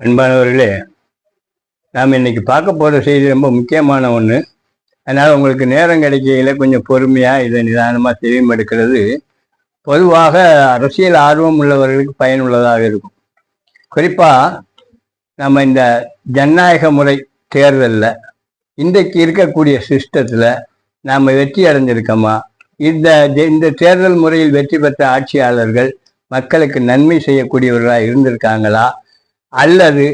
அன்பானவர்களே நாம் இன்னைக்கு பார்க்க போகிற செய்தி ரொம்ப முக்கியமான ஒன்று அதனால் உங்களுக்கு நேரம் கிடைக்கையில் கொஞ்சம் பொறுமையாக இதை நிதானமாக தெரியும் எடுக்கிறது பொதுவாக அரசியல் ஆர்வம் உள்ளவர்களுக்கு பயனுள்ளதாக இருக்கும். குறிப்பாக நம்ம இந்த ஜனநாயக முறை தேர்தலில் இன்றைக்கு இருக்கக்கூடிய சிஸ்டத்தில் நாம் வெற்றி அடைஞ்சிருக்கோமா? இந்த இந்த தேர்தல் முறையில் வெற்றி பெற்ற ஆட்சியாளர்கள் மக்களுக்கு நன்மை செய்யக்கூடியவர்களாக இருந்திருக்காங்களா? அல்லது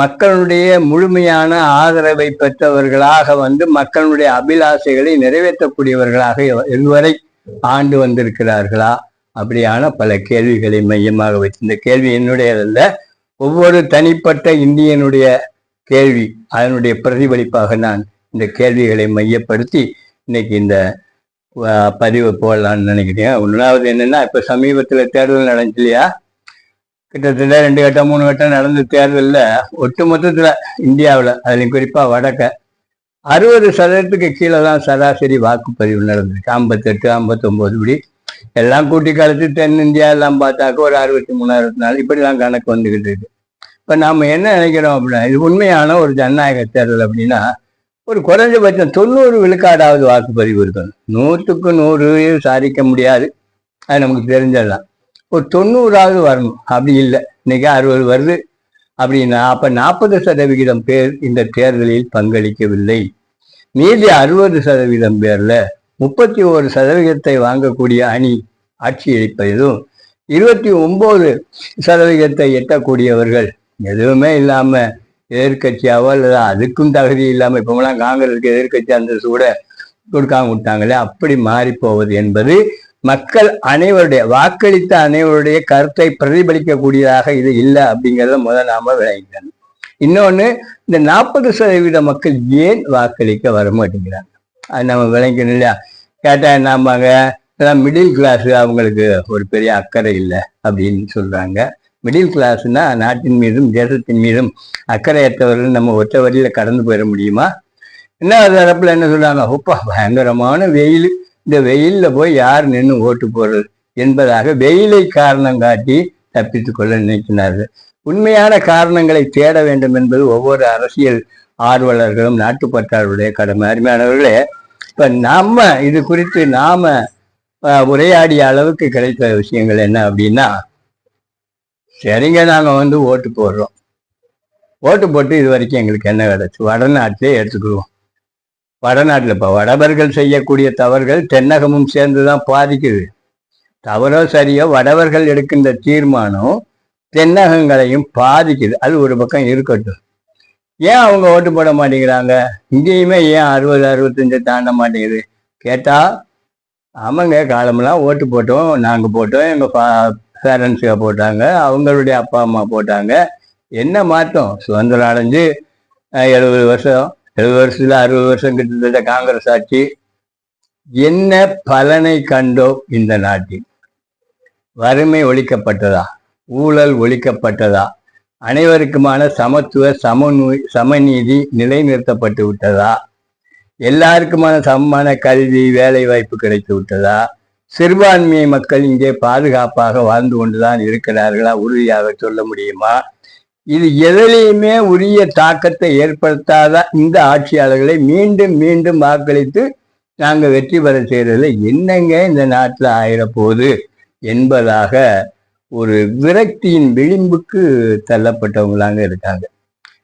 மக்களுடைய முழுமையான ஆதரவை பெற்றவர்களாக வந்து மக்களுடைய அபிலாசைகளை நிறைவேற்றக்கூடியவர்களாக இதுவரை ஆண்டு வந்திருக்கிறார்களா? அப்படியான பல கேள்விகளை மையமாக வைத்து இந்த கேள்வி என்னுடையதல்ல. ஒவ்வொரு தனிப்பட்ட இந்தியனுடைய கேள்வி அதனுடைய பிரதிபலிப்பாக நான் இந்த கேள்விகளை மையப்படுத்தி இன்னைக்கு இந்த பதிவு போடலான்னு நினைக்கிறேன். ஒன்றாவது என்னென்னா இப்போ சமீபத்தில் தேர்தல் நடந்துச்சு இல்லையா? கிட்டத்தட்ட ரெண்டு கட்டம் மூணு கட்டம் நடந்த தேர்தலில் ஒட்டு மொத்தத்தில் இந்தியாவில் அதுலேயும் குறிப்பாக வடக்க அறுபது சதவீதத்துக்கு கீழே தான் சராசரி வாக்குப்பதிவு நடந்திருக்கு. ஐம்பத்தெட்டு ஐம்பத்தொம்போது இப்படி எல்லாம் கூட்டி கழிச்சு தென்னிந்தியா எல்லாம் பார்த்தாக்க ஒரு அறுபத்தி மூணாயிரத்தி நாலு இப்படிலாம் கணக்கு வந்துக்கிட்டு இருக்கு. இப்போ நாம் என்ன நினைக்கிறோம் அப்படின்னா இது உண்மையான ஒரு ஜனநாயக தேர்தல் அப்படின்னா ஒரு குறைஞ்சபட்சம் தொண்ணூறு விழுக்காடாவது வாக்குப்பதிவு இருக்கணும். நூற்றுக்கு நூறு சாதிக்க முடியாது. அது நமக்கு தெரிஞ்சிடலாம் ஒரு தொண்ணூறாவது வரணும். அப்படி இல்லை. இன்னைக்கு அறுபது வருது. அப்படின்னா அப்ப நாற்பது சதவிகிதம் பேர் இந்த தேர்தலில் பங்களிக்கவில்லை. மீதி அறுபது சதவீதம் பேர்ல முப்பத்தி ஒரு சதவிகிதத்தை வாங்கக்கூடிய அணி ஆட்சி அளிப்பதும் இருபத்தி ஒன்பது சதவிகிதத்தை எட்டக்கூடியவர்கள் எதுவுமே இல்லாம எதிர்கட்சியாவோ அல்லது அதுக்கும் தகுதி இல்லாம இப்போலாம் காங்கிரஸுக்கு எதிர்கட்சி அந்த கூட கொடுக்காம விட்டாங்களே அப்படி மாறி போவது என்பது மக்கள் அனைவருடைய வாக்களித்த அனைவருடைய கருத்தை பிரதிபலிக்கக்கூடியதாக இது இல்லை அப்படிங்கிறத முதல் நாம விளங்கிக்கணும். இன்னொன்று இந்த நாற்பது சதவீத மக்கள் ஏன் வாக்களிக்க வர மாட்டேங்கிறாங்க? அது நம்ம விளங்கணும் இல்லையா? கேட்டால் என்னம்பாங்க? இதெல்லாம் மிடில் கிளாஸு அவங்களுக்கு ஒரு பெரிய அக்கறை இல்லை அப்படின்னு சொல்கிறாங்க மிடில் கிளாஸ்னா நாட்டின் மீதும் தேசத்தின் மீதும் அக்கறையற்றவர்கள் நம்ம ஒற்றை வழியில் கடந்து போயிட முடியுமா? என்ன தரப்பில் என்ன சொல்கிறாங்க ஒப்பா பயங்கரமான வெயில். இந்த வெயிலில் போய் யார் நின்று ஓட்டு போடுறது என்பதாக வெயிலை காரணம் காட்டி தப்பித்து கொள்ள நினைக்கிறார்கள். உண்மையான காரணங்களை தேட வேண்டும் என்பது ஒவ்வொரு அரசியல் ஆர்வலர்களும் நாட்டுப்பற்றாளருடைய கடமை. அருமையானவர்களே இப்போ நாம இது குறித்து நாம் உரையாடிய அளவுக்கு கிடைத்த விஷயங்கள் என்ன அப்படின்னா சரிங்க நாங்கள் வந்து ஓட்டு போடுறோம். ஓட்டு போட்டு இது வரைக்கும் எங்களுக்கு என்ன கிடச்சி? வடநாட்டிலே எடுத்துக்கிடுவோம் வடநாட்டில் இப்போ வடவர்கள் செய்யக்கூடிய தவறுகள் தென்னகமும் சேர்ந்து தான் பாதிக்குது. தவறோ சரியோ வடவர்கள் எடுக்கின்ற தீர்மானம் தென்னகங்களையும் பாதிக்குது. அது ஒரு பக்கம் இருக்கட்டும். ஏன் அவங்க ஓட்டு போட மாட்டேங்கிறாங்க? இங்கேயுமே ஏன் அறுபது அறுபத்தஞ்சு தாண்ட மாட்டேங்குது? கேட்டால் ஆமாங்க காலமெல்லாம் ஓட்டு போட்டோம் நாங்கள் போட்டோம் எங்கள் பேரண்ட்ஸுக போட்டாங்க அவங்களுடைய அப்பா அம்மா போட்டாங்க. என்ன மாற்றம்? சுதந்திரம் அடைஞ்சு எழுபது வருஷம் எழுபது வருஷத்துல அறுபது வருஷம் கிட்டத்தட்ட காங்கிரஸ் ஆட்சி. என்ன பலனை கண்டோம் இந்த நாட்டில்? வறுமை ஒழிக்கப்பட்டதா? ஊழல் ஒழிக்கப்பட்டதா? அனைவருக்குமான சமத்துவ சமநூய் சமநீதி நிலைநிறுத்தப்பட்டு விட்டதா? எல்லாருக்குமான சமமான கல்வி வேலை வாய்ப்பு கிடைத்து விட்டதா? சிறுபான்மையை மக்கள் இங்கே பாதுகாப்பாக வாழ்ந்து கொண்டுதான் இருக்கிறார்களா? உறுதியாக சொல்ல முடியுமா? இது எதிலையுமே உரிய தாக்கத்தை ஏற்படுத்தாத இந்த ஆட்சியாளர்களை மீண்டும் மீண்டும் வாக்களித்து நாங்கள் வெற்றி பெற செய்யறதுல என்னங்க இந்த நாட்டில் ஆயிரப்போகுது என்பதாக ஒரு விரக்தியின் விளிம்புக்கு தள்ளப்பட்டவங்களாங்க இருக்காங்க.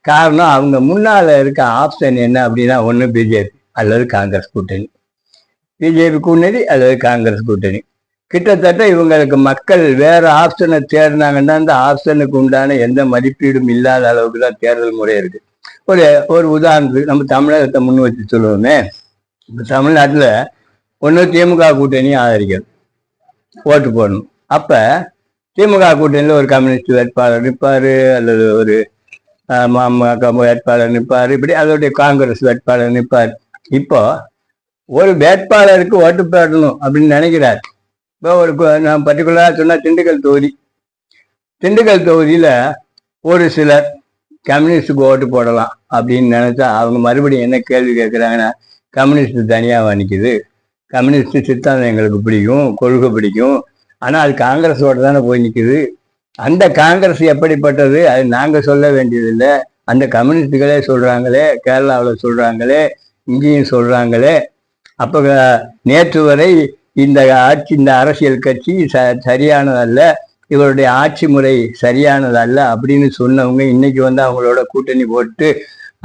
காரணம் அவங்க முன்னால் இருக்க ஆப்ஷன் என்ன அப்படின்னா ஒன்று பிஜேபி அல்லது காங்கிரஸ் கூட்டணி. பிஜேபி கூட்டணி அல்லது காங்கிரஸ் கூட்டணி. கிட்டத்தட்ட இவங்களுக்கு மக்கள் வேற ஆப்ஷனை தேடினாங்கன்னா அந்த ஆப்ஷனுக்கு உண்டான எந்த மதிப்பீடும் இல்லாத அளவுக்கு தான் தேர்தல் முறை இருக்கு. ஒரு ஒரு உதாரணத்துக்கு நம்ம தமிழகத்தை முன் வச்சு சொல்லுவோமே. இப்போ தமிழ்நாட்டில் ஒன்று திமுக கூட்டணி ஆதரிக்கிறது. ஓட்டு போடணும். அப்போ திமுக கூட்டணியில் ஒரு கம்யூனிஸ்ட் வேட்பாளர் நிற்பார் அல்லது ஒரு அஹ், வேட்பாளர் நிற்பார் இப்படி அதோடைய காங்கிரஸ் வேட்பாளர் நிற்பார் இப்போ ஒரு வேட்பாளருக்கு ஓட்டு போடணும் அப்படின்னு நினைக்கிறார். இப்போ ஒரு நான் பர்டிகுலராக சொன்னால் திண்டுக்கல் தொகுதி. திண்டுக்கல் தொகுதியில் ஒரு சிலர் கம்யூனிஸ்டுக்கு ஓட்டு போடலாம் அப்படின்னு நினச்சா அவங்க மறுபடியும் என்ன கேள்வி கேட்குறாங்கன்னா கம்யூனிஸ்ட் தனியாக நிற்குது கம்யூனிஸ்ட் சித்தாந்தம் எங்களுக்கு பிடிக்கும் கொள்கை பிடிக்கும். ஆனால் அது காங்கிரஸோட தானே போய் நிற்கிது அந்த காங்கிரஸ் எப்படிப்பட்டது? அது நாங்கள் சொல்ல வேண்டியதில்லை. அந்த கம்யூனிஸ்டுகளே சொல்கிறாங்களே கேரளாவில் சொல்கிறாங்களே இங்கேயும் சொல்கிறாங்களே அப்போ நேற்று வரை இந்த ஆட்சி இந்த அரசியல் கட்சி ச சரியானதல்ல. இவருடைய ஆட்சி முறை சரியானதல்ல அப்படின்னு சொன்னவங்க இன்னைக்கு வந்து அவங்களோட கூட்டணி போட்டு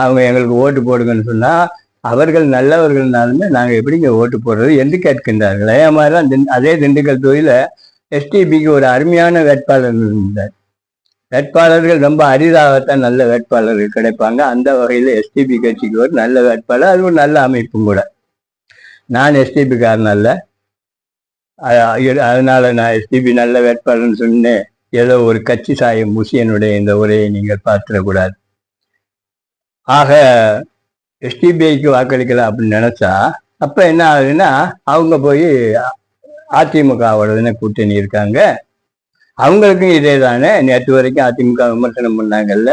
அவங்க எங்களுக்கு ஓட்டு போடுங்கன்னு சொன்னால் அவர்கள் நல்லவர்கள்னாலுமே நாங்கள் எப்படிங்க ஓட்டு போடுறது என்று கேட்கின்றார்கள். அதே மாதிரி தான் அதே திண்டுக்கல் தொகுதியில எஸ்டிபிக்கு ஒரு அருமையான வேட்பாளர் இருந்தார். வேட்பாளர்கள் ரொம்ப அரிதாகத்தான் நல்ல வேட்பாளர்கள் கிடைப்பாங்க. அந்த வகையில் எஸ்டிபி கட்சிக்கு ஒரு நல்ல வேட்பாளர் அது ஒரு நல்ல அமைப்பும் கூட. நான் எஸ்டிபிக்காரன் அல்ல. அதனால நான் எஸ்டிபி நல்ல வேட்பாளர்னு சொன்னேன். ஏதோ ஒரு கட்சி சாயம் முசியனுடைய இந்த உரையை நீங்கள் பார்த்துடக்கூடாது. ஆக எஸ்டிபிஐக்கு வாக்களிக்கலாம் அப்படின்னு நினச்சா அப்போ என்ன ஆகுதுன்னா அவங்க போய் அதிமுகவோடதுன்னு கூட்டணி இருக்காங்க. அவங்களுக்கும் இதே தானே நேற்று வரைக்கும் அதிமுக விமர்சனம் பண்ணாங்கல்ல.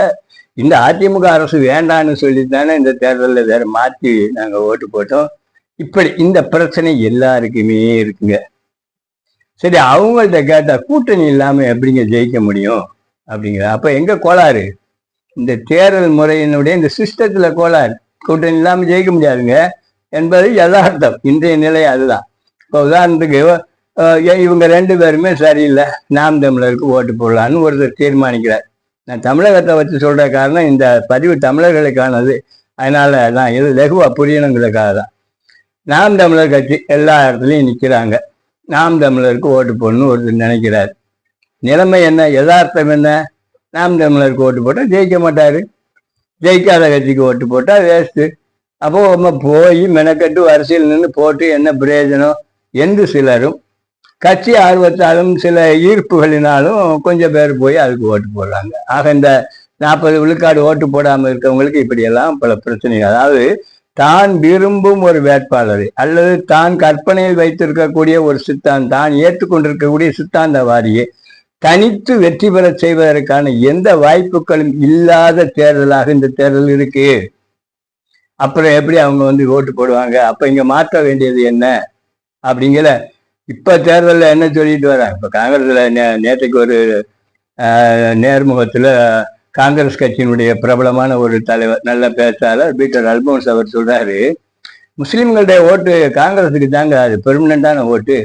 இந்த அதிமுக அரசு வேண்டான்னு சொல்லி தானே இந்த தேர்தலில் வேற மாற்றி நாங்கள் ஓட்டு போட்டோம். இப்படி இந்த பிரச்சனை எல்லாருக்குமே இருக்குங்க. சரி அவங்கள்ட்ட கேட்டா கூட்டணி இல்லாம எப்படிங்க ஜெயிக்க முடியும்? அப்படிங்கிற அப்ப எங்க கோளாறு? இந்த தேர்தல் முறையினுடைய இந்த சிஸ்டத்துல கோளாறு. கூட்டணி இல்லாம ஜெயிக்க முடியாதுங்க என்பது யதார்த்தம். இன்றைய நிலை அதுதான். இப்போ உதாரணத்துக்கு இவங்க ரெண்டு பேருமே சரியில்லை. நாம் தமிழருக்கு ஓட்டு போடலான்னு ஒருத்தர் தீர்மானிக்கிறார். நான் தமிழகத்தை வச்சு சொல்கிற காரணம் இந்த பதிவு தமிழர்களுக்கானது. அதனால் தான். இது லெகுவாக புரியணுங்கிறதுக்காக தான். நாம் தமிழர் கட்சி எல்லா இடத்துலையும் நிற்கிறாங்க நாம் தமிழருக்கு ஓட்டு போடணும்னு ஒருத்தர் நினைக்கிறார். நிலைமை என்ன? யதார்த்தம் என்ன? நாம் தமிழருக்கு ஓட்டு போட்டால் ஜெயிக்க மாட்டார். ஜெயிக்காத கட்சிக்கு ஓட்டு போட்டால் வேஸ்ட்டு அப்போ நம்ம போய் மெனக்கட்டு வரிசையில் நின்று போட்டு என்ன பிரயோஜனம்? என்று சிலரும் கட்சி ஆர்வத்தாலும் சில ஈர்ப்புகளினாலும் கொஞ்சம் பேர் போய் அதுக்கு ஓட்டு போடுறாங்க. ஆக இந்த நாற்பது விழுக்காடு ஓட்டு போடாமல் இருக்கவங்களுக்கு இப்படியெல்லாம் பல பிரச்சனைகள். அதாவது தான் விரும்பும் ஒரு வேட்பாளரை அல்லது தான் கற்பனையில் வைத்திருக்கக்கூடிய ஒரு சித்தான் தான் ஏற்றுக்கொண்டிருக்கக்கூடிய சித்தாந்தவாதியை தனித்து வெற்றி பெற செய்வதற்கான எந்த வாய்ப்புகளும் இல்லாத தேர்தலாக இந்த தேர்தல் இருக்கு. அப்புறம் எப்படி அவங்க வந்து ஓட்டு போடுவாங்க? அப்ப இங்க மாற்ற வேண்டியது என்ன? அப்படிங்கிற இப்ப தேர்தலில் என்ன சொல்லிட்டு வராங்க? இப்ப காங்கிரஸ்ல நே- நேற்றுக்கு ஒரு நேர்முகத்துல காங்கிரஸ் கட்சியினுடைய பிரபலமான ஒரு தலைவர் நல்ல பேச்சாளர் பீட்டர் அல்போன்ஸ் அவர் சொல்றாரு முஸ்லீம்களுடைய ஓட்டு காங்கிரஸுக்கு தாங்க அது பெர்மனண்டான ஓட்டு.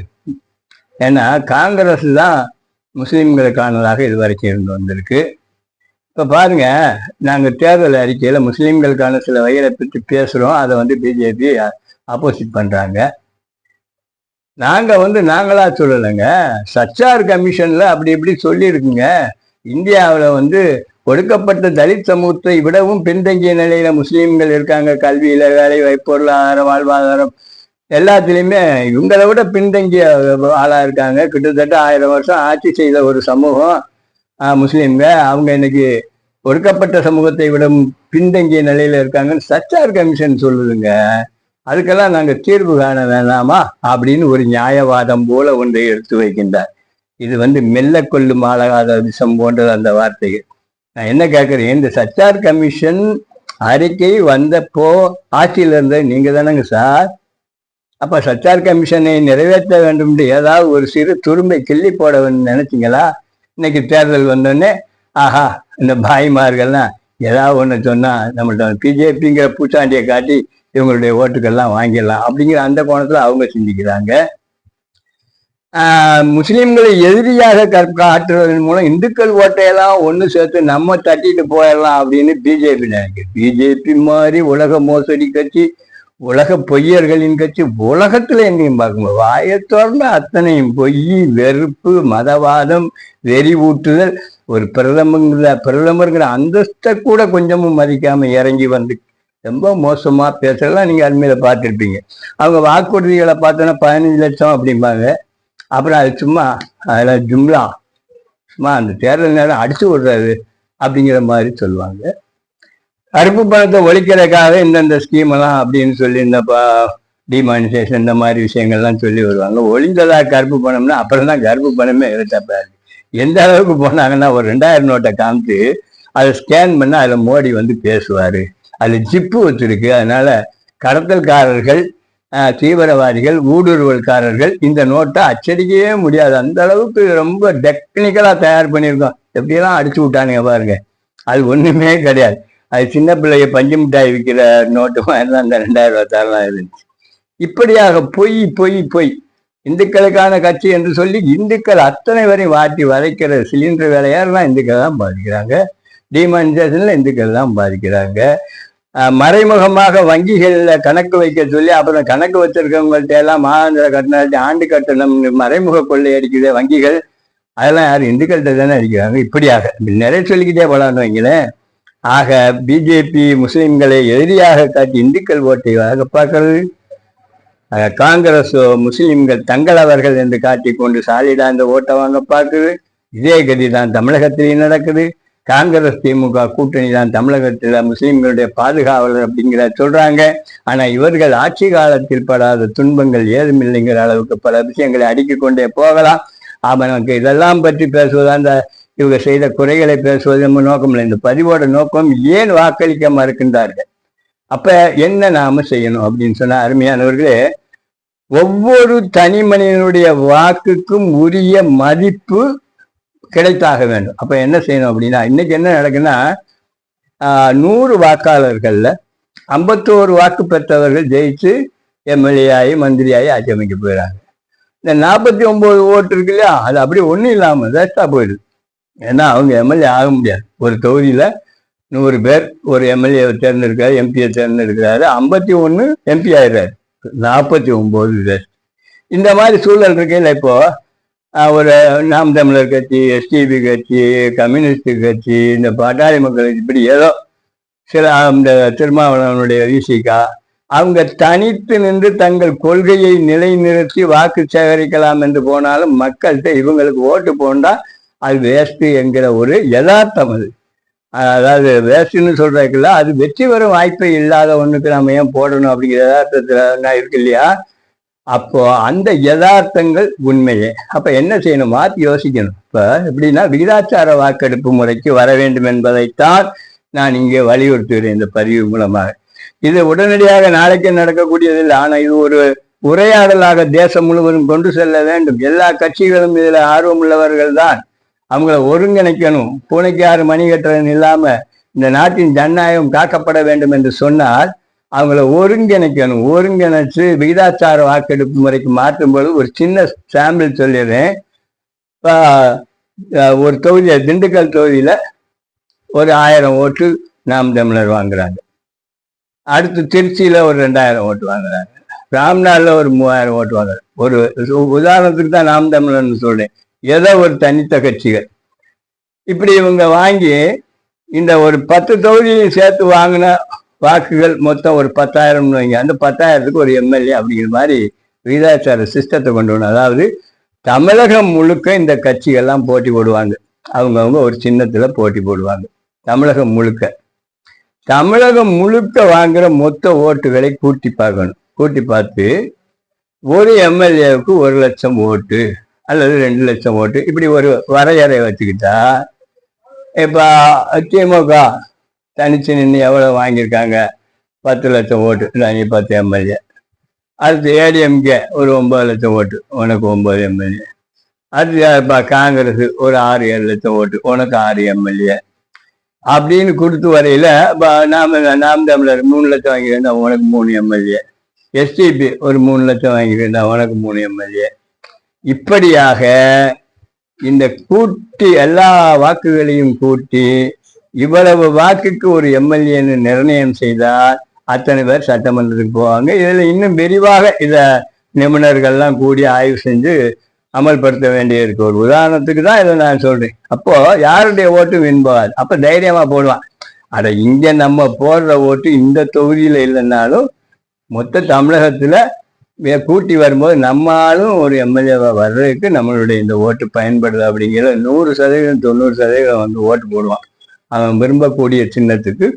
ஏன்னா காங்கிரஸ் தான் முஸ்லீம்களுக்கானதாக இது வரைக்கும் இருந்து வந்திருக்கு. இப்போ பாருங்க நாங்கள் தேர்தல் அறிக்கையில் முஸ்லீம்களுக்கான சில வகைகளை பற்றி பேசுகிறோம் அதை வந்து பிஜேபி ஆப்போசிட் பண்ணுறாங்க நாங்கள் வந்து நாங்களாக சொல்லலைங்க சச்சார் கமிஷனில் அப்படி இப்படி சொல்லியிருக்குங்க. இந்தியாவில் வந்து ஒடுக்கப்பட்ட தலித் சமூகத்தை விடவும் பின்தங்கிய நிலையில முஸ்லீம்கள் இருக்காங்க. கல்வியில வேலை வாய்ப்பு பொருளாதாரம் வாழ்வாதாரம் எல்லாத்துலேயுமே இவங்களை விட பின்தங்கிய ஆளா இருக்காங்க. கிட்டத்தட்ட ஆயிரம் வருஷம் ஆட்சி செய்த ஒரு சமூகம் முஸ்லீம்க அவங்க இன்னைக்கு ஒடுக்கப்பட்ட சமூகத்தை விட பின்தங்கிய நிலையில இருக்காங்கன்னு சச்சார் கமிஷன் சொல்லுதுங்க. அதுக்கெல்லாம் நாங்கள் தீர்வு காண வேணாமா? அப்படின்னு ஒரு நியாயவாதம் போல ஒன்றை எடுத்து வைக்கின்றார். இது வந்து மெல்ல கொள்ளும் ஆளாகாத விஷம் போன்றது அந்த வார்த்தைகள். நான் என்ன கேட்குறேன் இந்த சச்சார் கமிஷன் அறிக்கை வந்தப்போ ஆட்சியில் இருந்த நீங்கள் தானேங்க சார். அப்போ சச்சார் கமிஷனை நிறைவேற்ற வேண்டும் என்று ஏதாவது ஒரு சிறு துரும்பை கிள்ளி போட வேண்டும் இன்னைக்கு தேர்தல் வந்தோடனே ஆஹா இந்த பாய்மார்கள்லாம் ஏதாவது ஒன்று சொன்னால் நம்மள்ட்ட பிஜேபிங்கிற பூச்சாண்டியை காட்டி இவங்களுடைய ஓட்டுக்கள்லாம் வாங்கிடலாம் அப்படிங்கிற அந்த கோணத்தில் அவங்க சிந்திக்கிறாங்க. முஸ்லீம்களை எதிரியாக காட்டுவதன் மூலம் இந்துக்கள் ஓட்டையெல்லாம் ஒன்று சேர்த்து நம்ம தட்டிட்டு போயிடலாம் அப்படின்னு பிஜேபி நினைக்கு பிஜேபி மாதிரி உலக மோசடி கட்சி உலக பொய்யர்களின் கட்சி உலகத்துல எங்கேயும் பார்க்கும்போது வாயை திறந்த அத்தனையும் பொய் வெறுப்பு மதவாதம் வெறி ஊட்டுதல் ஒரு பிரதமங்கிற பிரதமருங்கிற அந்தஸ்தை கூட கொஞ்சமும் மதிக்காம இறங்கி வந்து ரொம்ப மோசமா பேசுறதெல்லாம் நீங்க அண்மையில பார்த்துருப்பீங்க. அவங்க வாக்குறுதிகளை பார்த்தோன்னா பதினஞ்சு லட்சம் அப்படிம்பாங்க. அப்புறம் அது சும்மா அதில் ஜும்லா சும்மா அந்த தேர்தல் நேரம் அடித்து விடுறாரு அப்படிங்கிற மாதிரி சொல்லுவாங்க. கருப்பு பணத்தை ஒழிக்கிறதுக்காக இந்தந்த ஸ்கீமெல்லாம் அப்படின்னு சொல்லி இந்த டிமானிசேஷன் இந்த மாதிரி விஷயங்கள்லாம் சொல்லி வருவாங்க. ஒழிந்ததா கருப்பு பணம்னா அப்புறம் தான் கருப்பு பணமே இருட்டப்பா எந்த அளவுக்கு போனாங்கன்னா ஒரு ரெண்டாயிரம் நோட்டை காமிச்சு அதை ஸ்கேன் பண்ணால் அதில் மோடி வந்து பேசுவார். அதில் ஜிப்பு வச்சிருக்கு. அதனால கடத்தல்காரர்கள் தீவிரவாதிகள் ஊடுருவல்காரர்கள் இந்த நோட்டை அச்சடிக்கவே முடியாது. அந்த அளவுக்கு ரொம்ப டெக்னிக்கலாக தயார் பண்ணியிருக்கோம். எப்படியெல்லாம் அடிச்சு விட்டானுங்க பாருங்க. அது ஒன்றுமே கிடையாது. அது சின்ன பிள்ளைய பஞ்சு மிட்டாய் விற்கிற நோட்டு மாதிரி தான் அந்த ரெண்டாயிரம் இருபத்தாறுலாம் இருந்துச்சு. இப்படியாக பொய் பொய் பொய். இந்துக்களுக்கான கட்சி என்று சொல்லி இந்துக்கள் அத்தனை வரையும் வாட்டி வரைக்கிற சிலிண்டர் வேலையாரெல்லாம் இந்துக்கள் தான் பாதிக்கிறாங்க. டிமானிசேஷனில் இந்துக்கள் தான் பாதிக்கிறாங்க. மறைமுகமாக வங்கிகளில் கணக்கு வைக்க சொல்லி அப்புறம் கணக்கு வச்சிருக்கவங்கள்ட்ட எல்லாம் மாதாந்திர கட்டணத்தை ஆண்டு கட்டணம் மறைமுக கொள்ளை அடிக்குது வங்கிகள். அதெல்லாம் யாரும் இந்துக்கள்கிட்ட தானே அடிக்கிறாங்க இப்படியாக. நிறைய சொல்லிக்கிட்டே போலான்னு வைங்களேன் ஆக பிஜேபி முஸ்லீம்களை எதிரியாக காட்டி இந்துக்கள் ஓட்டை வாங்க பார்க்கறது. காங்கிரஸோ முஸ்லீம்கள் தங்கள் தங்களவர்கள் என்று காட்டி கொண்டு சாலிடா இந்த ஓட்டை வாங்க பார்க்குது இதே கதி தான் தமிழகத்திலையும் நடக்குது. காங்கிரஸ் திமுக கூட்டணி தான் தமிழகத்தில் முஸ்லீம்களுடைய பாதுகாவலர் அப்படிங்கிற சொல்றாங்க. ஆனா இவர்கள் ஆட்சி காலத்தில் படாத துன்பங்கள் ஏதும் இல்லைங்கிற அளவுக்கு பல விஷயங்களை அடுக்கிக் கொண்டே போகலாம். அவனுக்கு இதெல்லாம் பற்றி பேசுவது அந்த இவங்க செய்த குறைகளை பேசுவது நம்ம நோக்கம் இல்லை. இந்த பதிவோட நோக்கம் ஏன் வாக்களிக்க மறுக்கின்றார்கள்? அப்ப என்ன நாம செய்யணும் அப்படின்னு சொன்னா அருமையானவர்களே ஒவ்வொரு தனி மனிதனுடைய வாக்குக்கும் உரிய மதிப்பு கிடைத்தாக வேண்டும். அப்போ என்ன செய்யணும் அப்படின்னா இன்னைக்கு என்ன நடக்குன்னா நூறு வாக்காளர்களில் ஐம்பத்தோரு வாக்கு பெற்றவர்கள் ஜெயிச்சு எம்எல்ஏ ஆகி மந்திரி ஆட்சி அமைக்க போயிடறாங்க இந்த நாற்பத்தி ஒம்பது ஓட்டு இருக்கு இல்லையா அது அப்படியே ஒன்றும் இல்லாமல் வேஸ்ட்டாக போயிடுது. ஏன்னா அவங்க எம்எல்ஏ ஆக முடியாது. ஒரு தொகுதியில் நூறு பேர் ஒரு எம்எல்ஏ தேர்ந்தெடுக்கிறாரு எம்பியை தேர்ந்தெடுக்கிறாரு ஐம்பத்தி ஒன்று எம்பி ஆயிடுறாரு. நாற்பத்தி ஒம்பது வேஸ்ட். இந்த மாதிரி சூழல் இருக்கையில் இப்போது ஒரு நாம் தமிழர் கட்சி எஸ்டிபி கட்சி கம்யூனிஸ்ட் கட்சி இந்த பட்டாளி மக்கள் இப்படி ஏதோ சில அந்த திருமாவளவனுடைய விசிகா அவங்க தனித்து நின்று தங்கள் கொள்கையை நிலைநிறுத்தி வாக்கு சேகரிக்கலாம் என்று போனாலும் மக்கள்கிட்ட இவங்களுக்கு ஓட்டு போண்டா அது வேஸ்ட்டு என்கிற ஒரு யதார்த்தம் அது. அதாவது வேஸ்ட்டுன்னு சொல்றதுக்குல்ல அது வெற்றி பெறும் வாய்ப்பே இல்லாத ஒன்றுக்கு நம்ம ஏன் போடணும் அப்படிங்கிற யதார்த்தத்துல இருக்கு இல்லையா? அப்போ அந்த யதார்த்தங்கள் உண்மையே. அப்ப என்ன செய்யணும்? மாத்தி யோசிக்கணும். இப்ப எப்படின்னா விகிதாச்சார வாக்கெடுப்பு முறைக்கு வர வேண்டும் என்பதைத்தான் நான் இங்கே வலியுறுத்துகிறேன் இந்த பதிவு மூலமாக. இது உடனடியாக நாளைக்கே நடக்கக்கூடியதில்லை ஆனா இது ஒரு உரையாடலாக தேசம் முழுவதும் கொண்டு செல்ல வேண்டும். எல்லா கட்சிகளும் இதுல ஆர்வம் உள்ளவர்கள் தான். அவங்கள ஒருங்கிணைக்கணும். பூனைக்கு ஆறு மணி கட்டுறதுன்னு இல்லாம இந்த நாட்டின் ஜனநாயகம் காக்கப்பட வேண்டும் என்று சொன்னால் அவங்கள ஒருங்கிணைக்கணும். ஒருங்கிணைச்சு விகிதாச்சார வாக்கெடுப்பு முறைக்கு மாற்றும் ஒரு சின்ன சாம்பிள் சொல்லிடுறேன். ஒரு தொகுதியில் திண்டுக்கல் தொகுதியில் ஒரு ஆயிரம் ஓட்டு நாம் தமிழர் வாங்குறாங்க. அடுத்து திருச்சியில் ஒரு ரெண்டாயிரம் ஓட்டு வாங்குறாங்க. ராம்நாளில் ஒரு மூவாயிரம் ஓட்டு வாங்குறாங்க. ஒரு உதாரணத்துக்கு தான் நாம் தமிழர்னு சொல்கிறேன் ஏதோ ஒரு தனித்த கட்சிகள். இப்படி இவங்க வாங்கி இந்த ஒரு பத்து தொகுதியும் சேர்த்து வாங்கின வாக்குகள் மொத்தம் ஒரு பத்தாயிரம்னு வைங்க. அந்த பத்தாயிரத்துக்கு ஒரு எம்எல்ஏ அப்படிங்கிற மாதிரி விகிதாச்சார சிஸ்டத்தை கொண்டு வரணும். அதாவது தமிழகம் முழுக்க இந்த கட்சிகள்லாம் போட்டி போடுவாங்க. அவங்கவுங்க ஒரு சின்னத்தில் போட்டி போடுவாங்க. தமிழகம் முழுக்க. தமிழகம் முழுக்க வாங்குற மொத்த ஓட்டுகளை கூட்டி பார்க்கணும். கூட்டி பார்த்து ஒரு எம்எல்ஏவுக்கு ஒரு லட்சம் ஓட்டு அல்லது ரெண்டு லட்சம் ஓட்டு இப்படி ஒரு வரையறை வச்சுக்கிட்டா இப்போ திமுக தனிச்சு நின்று எவ்வளோ வாங்கியிருக்காங்க? பத்து லட்சம் ஓட்டு. நான் பத்து எம்எல்ஏ அடுத்து ஏடிஎம்கே ஒரு ஒன்பது லட்சம் ஓட்டு. உனக்கு ஒம்பது எம்எல்ஏ அடுத்து யாருப்பா? காங்கிரஸ் ஒரு ஆறு ஏழு லட்சம் ஓட்டு. உனக்கு ஆறு எம்எல்ஏ அப்படின்னு கொடுத்து வரையில நாம் நாம நாம் தமிழர் மூணு லட்சம் வாங்கியிருந்தா உனக்கு மூணு எம்எல்ஏ எஸ்டிபி ஒரு மூணு லட்சம் வாங்கியிருந்தா உனக்கு மூணு எம்எல்ஏ இப்படியாக இந்த கூட்டி எல்லா வாக்குகளையும் கூட்டி இவ்வளவு வாக்குக்கு ஒரு எம்எல்ஏன்னு நிர்ணயம் செய்தால் அத்தனை பேர் சட்டமன்றத்துக்கு போவாங்க. இதில் இன்னும் விரிவாக இதை நிபுணர்கள்லாம் கூடி ஆய்வு செஞ்சு அமல்படுத்த வேண்டிய இருக்கு ஒரு உதாரணத்துக்கு தான் இதை நான் சொல்றேன். அப்போ யாருடைய ஓட்டு வின்போகாது அப்ப தைரியமா போடுவான். அட இங்க நம்ம போடுற ஓட்டு இந்த தொகுதியில இல்லைன்னாலும் மொத்த தமிழகத்துல கூட்டி வரும்போது நம்மளும் ஒரு எம்எல்ஏவா வர்றதுக்கு நம்மளுடைய இந்த ஓட்டு பயன்படுது அப்படிங்கிற நூறு சதவீதம் தொண்ணூறு சதவீதம் வந்து ஓட்டு போடுவான். அவன் விரும்பக்கூடிய சின்னத்துக்கு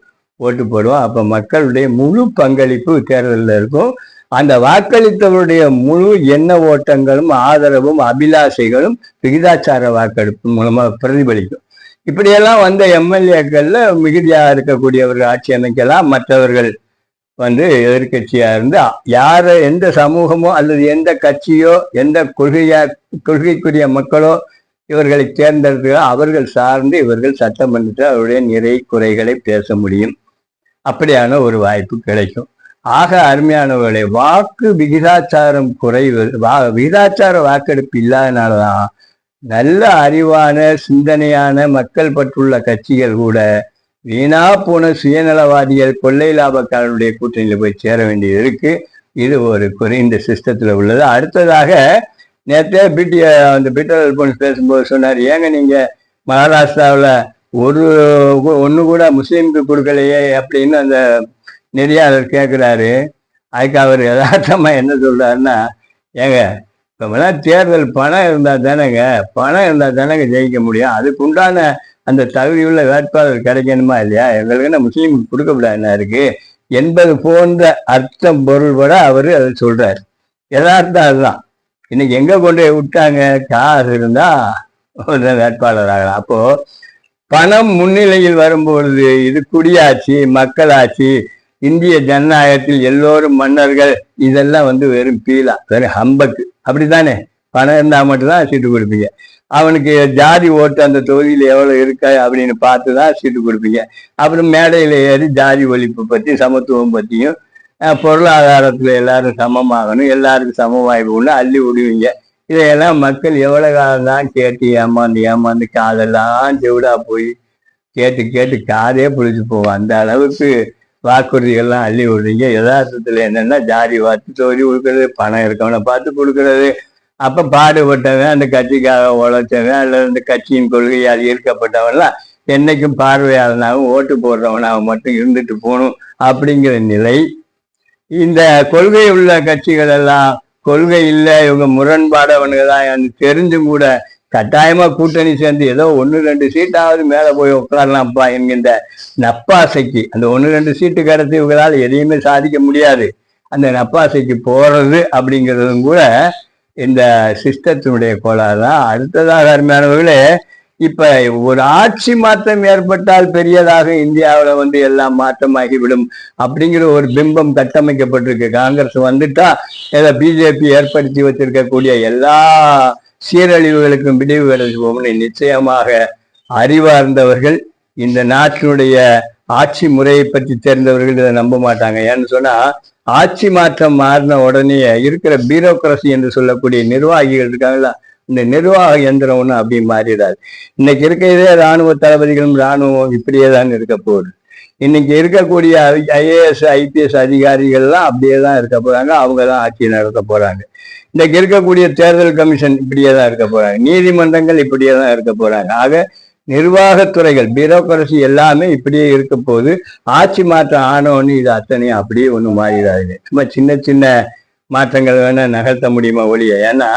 ஓட்டு போடுவான். அப்போ மக்களுடைய முழு பங்களிப்பு தேர்தலில் இருக்கும். அந்த வாக்களித்தவருடைய முழு எண்ண ஓட்டங்களும் ஆதரவும் அபிலாஷைகளும் விகிதாச்சார வாக்கெடுப்பு மூலமாக பிரதிபலிக்கும். இப்படியெல்லாம் வந்த எம்எல்ஏக்களில் மிகுதியாக இருக்கக்கூடியவர்கள் ஆட்சி அமைக்கலாம். மற்றவர்கள் வந்து எதிர்கட்சியாக இருந்து யார் எந்த சமூகமோ அல்லது எந்த கட்சியோ எந்த கொள்கையா கொள்கைக்குரிய மக்களோ இவர்களை தேர்ந்தெடுத்து அவர்கள் சார்ந்து இவர்கள் சட்டமன்றத்தில் அவருடைய நிறை குறைகளை பேச முடியும். அப்படியான ஒரு வாய்ப்பு கிடைக்கும். ஆக அருமையானவர்களை வாக்கு விகிதாச்சாரம் குறைவு வா விகிதாச்சார வாக்கெடுப்பு இல்லாதனாலதான் நல்ல அறிவான சிந்தனையான மக்கள் பற்றுள்ள கட்சிகள் கூட வீணா போன சுயநலவாதிகள் கொள்ளை லாபக்காரருடைய கூட்டணியில் போய் சேர வேண்டியது இருக்கு. இது ஒரு குறைந்த சிஸ்டத்தில் உள்ளது. அடுத்ததாக நேற்றே பிடி அந்த பீட்டர் அல்போன்ஸ் பேசும்போது சொன்னார் ஏங்க நீங்கள் மகாராஷ்டிராவில் ஒரு ஒன்று கூட முஸ்லீமுக்கு கொடுக்கலையே அப்படின்னு அந்த நெறியாளர் கேட்குறாரு அதுக்கு அவர் யதார்த்தமாக என்ன சொல்கிறாருன்னா ஏங்க இப்போலாம் தேர்தல் பணம் இருந்தால் தானேங்க பணம் இருந்தால் தானேங்க ஜெயிக்க முடியும். அதுக்கு உண்டான அந்த தகுதியுள்ள வேட்பாளர் கிடைக்கணுமா இல்லையா? எங்களுக்கு என்ன முஸ்லீமுக்கு கொடுக்கப்படாது என்ன இருக்கு. என்பது போன்ற அர்த்தம் பொருள்பட அவர் அதை சொல்கிறார் யதார்த்தம் அதுதான். இன்னைக்கு எங்கே கொண்டு போய் விட்டாங்க? காசு இருந்தால் வேட்பாளர் ஆகலாம். அப்போது பணம் முன்னிலையில் வரும்பொழுது இது குடியாட்சி மக்களாட்சி இந்திய ஜனநாயகத்தில் எல்லோரும் மன்னர்கள் இதெல்லாம் வந்து வெறும் பீலா வெறும் ஹம்பக்கு. அப்படித்தானே? பணம் இருந்தால் மட்டும்தான் சீட்டு கொடுப்பீங்க. அவனுக்கு ஜாதி ஓட்டு அந்த தொகுதியில் எவ்வளோ இருக்க அப்படின்னு பார்த்து தான் சீட்டு கொடுப்பீங்க. அப்புறம் மேடையில் ஏறி ஜாதி ஒழிப்பு பற்றி சமத்துவம் பற்றியும் பொருளாதாரத்தில் எல்லாரும் சமமாகணும் எல்லாருக்கும் சம வாய்ப்பு உண்டு அள்ளி விடுவீங்க. இதையெல்லாம் மக்கள் எவ்வளோ காலம் தான் கேட்டு ஏமாந்து ஏமாந்து காதெல்லாம் செவிடா போய் கேட்டு கேட்டு காதே புளிச்சு போகும். அந்த அளவுக்கு வாக்குறுதிகள்லாம் அள்ளி விடுறீங்க. யதார்த்தத்தில் என்னென்னா ஜாதி பார்த்து தோறி கொடுக்கறது பணம் இருக்கவனை பார்த்து கொடுக்கறது. அப்போ பாடுபட்டவன் அந்த கட்சிக்காக உழைச்சவன் அல்லது அந்த கட்சியின் கொள்கையால் ஈர்க்கப்பட்டவன்லாம் என்னைக்கும் பார்வையாளனாகவும் ஓட்டு போடுறவனாகவும் மட்டும் இருந்துட்டு போகணும் அப்படிங்கிற நிலை இந்த கொள்கை உள்ள கட்சிகள் எல்லாம் கொள்கை இல்லை இவங்க முரண்பாடவனுங்க தான் தெரிஞ்சும் கூட கட்டாயமா கூட்டணி சேர்ந்து ஏதோ ஒன்று ரெண்டு சீட்டாவது மேலே போய் உட்காரலாம்ப்பா என்கின்ற நப்பாசைக்கு. அந்த ஒன்று ரெண்டு சீட்டு கடத்தி இவங்களால் எதையுமே சாதிக்க முடியாது. அந்த நப்பாசைக்கு போறது அப்படிங்கிறதும் கூட இந்த சிஸ்டத்தினுடைய கோளாறு தான். அடுத்ததாக அருமையானவர்களே இப்ப ஒரு ஆட்சி மாற்றம் ஏற்பட்டால் பெரியதாக இந்தியாவில் வந்து எல்லாம் மாற்றமாகிவிடும் அப்படிங்கிற ஒரு பிம்பம் கட்டமைக்கப்பட்டிருக்கு. காங்கிரஸ் வந்துட்டா ஏதோ பிஜேபி ஏற்படுத்தி வச்சிருக்கக்கூடிய எல்லா சீரழிவுகளுக்கும் விடிவு கிடைச்சுவோம்னு நிச்சயமாக அறிவார்ந்தவர்கள் இந்த நாட்டினுடைய ஆட்சி முறையை பற்றி தெரிந்தவர்கள் இதை நம்ப மாட்டாங்க. ஏன்னு சொன்னா ஆட்சி மாற்றம் மாறின உடனே இருக்கிற பியூரோக்ரஸி என்று சொல்லக்கூடிய நிர்வாகிகள் இருக்காங்களா இந்த நிர்வாக எந்திரம் ஒன்று அப்படி மாறிடாது. இன்னைக்கு இருக்க இதே ராணுவ தளபதிகளும் ராணுவம் இப்படியே தான் இருக்க போகுது. இன்னைக்கு இருக்கக்கூடிய ஐஏஎஸ் ஐபிஎஸ் அதிகாரிகள்லாம் அப்படியே தான் இருக்க போறாங்க. அவங்க தான் ஆட்சி நடத்த போறாங்க. இன்னைக்கு இருக்கக்கூடிய தேர்தல் கமிஷன் இப்படியே தான் இருக்க போறாங்க. நீதிமன்றங்கள் இப்படியே தான் இருக்க போறாங்க. ஆக நிர்வாகத்துறைகள் பியூரோக்ரஸி எல்லாமே இப்படியே இருக்க போது ஆட்சி மாற்றம் ஆனோன்னு இது அத்தனையும் அப்படியே ஒன்று மாறிடாது. சும்மா சின்ன சின்ன மாற்றங்கள் வேணா நகர்த்த முடியுமா ஒழிய? ஏன்னா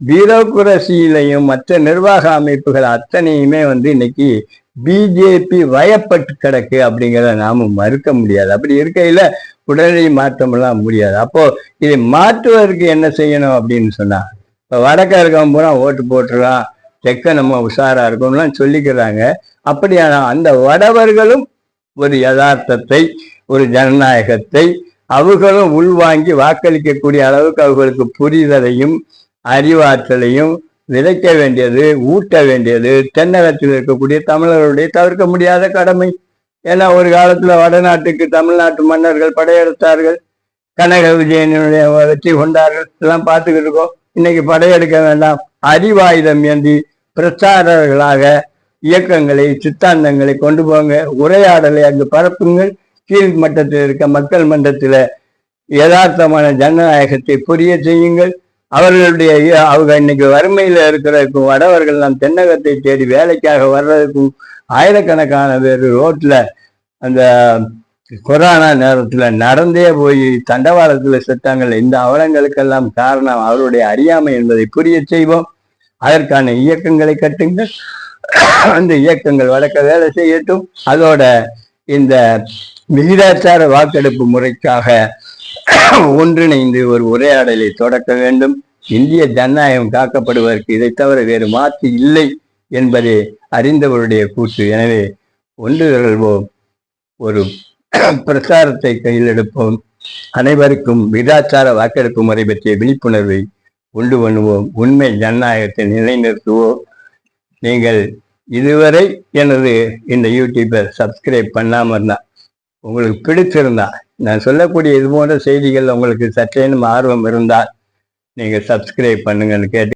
பியூரோக்ரசியிலையும் மற்ற நிர்வாக அமைப்புகள் அத்தனையுமே வந்து இன்னைக்கு பிஜேபி வயப்பட்டு கிடக்கு அப்படிங்கிறத நாம மறுக்க முடியாது. அப்படி இருக்கையில உடனடி மாற்றமெல்லாம் முடியாது. அப்போ இதை மாற்றுவதற்கு என்ன செய்யணும் அப்படின்னு சொன்னா இப்போ வடக்க இருக்கவன் பூரா ஓட்டு போட்டுடலாம். தெக்க நம்ம உஷாரா இருக்கணும்லாம் சொல்லிக்கிறாங்க. அப்படியான அந்த வடவர்களும் ஒரு யதார்த்தத்தை ஒரு ஜனநாயகத்தை அவர்களும் உள்வாங்கி வாக்களிக்கக்கூடிய அளவுக்கு அவர்களுக்கு புரிதலையும் அறிவாற்றலையும் விதைக்க வேண்டியது ஊட்ட வேண்டியது தென்னகத்தில் இருக்கக்கூடிய தமிழர்களுடைய தவிர்க்க முடியாத கடமை. ஏன்னா ஒரு காலத்துல வடநாட்டுக்கு தமிழ்நாட்டு மன்னர்கள் படையெடுத்தார்கள். கனக விஜயனுடைய வெற்றி கொண்டார்கள். எல்லாம் பார்த்துக்கிட்டு இருக்கோம். இன்னைக்கு படையெடுக்க வேண்டாம். அறிவாயுதம் ஏந்தி பிரச்சாரர்களாக இயக்கங்களை சித்தாந்தங்களை கொண்டு போங்க. உரையாடலை அங்கு பரப்புங்கள். கீழ் மட்டத்தில் இருக்க மக்கள் மன்றத்தில் யதார்த்தமான ஜனநாயகத்தை புரிய செய்யுங்கள். அவர்களுடைய அவங்க இன்னைக்கு வறுமையில இருக்கிறதுக்கும் வடவர்கள் நம் தென்னகத்தை தேடி வேலைக்காக வர்றதுக்கும் ஆயிரக்கணக்கான பேர் ரோட்ல அந்த கொரோனா நேரத்துல நடந்தே போய் தண்டவாளத்துல செத்தாங்கள் இந்த அவலங்களுக்கெல்லாம் காரணம் அவருடைய அறியாமை என்பதை புரிய செய்வோம். அதற்கான இயக்கங்களை கட்டுங்கள். அந்த இயக்கங்கள் வழக்க வேலை செய்யட்டும். அதோட இந்த விகிதாச்சார வாக்கெடுப்பு முறைக்காக ஒன்றிணைந்து ஒரு உரையாடலை தொடக்க வேண்டும். இந்திய ஜனநாயகம் காக்கப்படுவதற்கு இதை தவிர வேறு மாற்று இல்லை என்பதை அறிந்தவருடைய கூற்று. எனவே ஒன்று திரள்வோம் ஒரு பிரச்சாரத்தை கையில் எடுப்போம். அனைவருக்கும் விதாச்சார வாக்கெடுப்பு முறை பற்றிய விழிப்புணர்வை உண்டு பண்ணுவோம். உண்மை ஜனநாயகத்தை நிலைநிறுத்துவோம். நீங்கள் இதுவரை எனது இந்த யூடியூப்பை சப்ஸ்கிரைப் பண்ணாமல் இருந்தால் உங்களுக்கு பிடிச்சிருந்தா நான் சொல்லக்கூடிய இது போன்ற செய்திகள் உங்களுக்கு சற்றேனும் ஆர்வம் இருந்தால் நீங்கள் சப்ஸ்கிரைப் பண்ணுங்கன்னு கேட்டு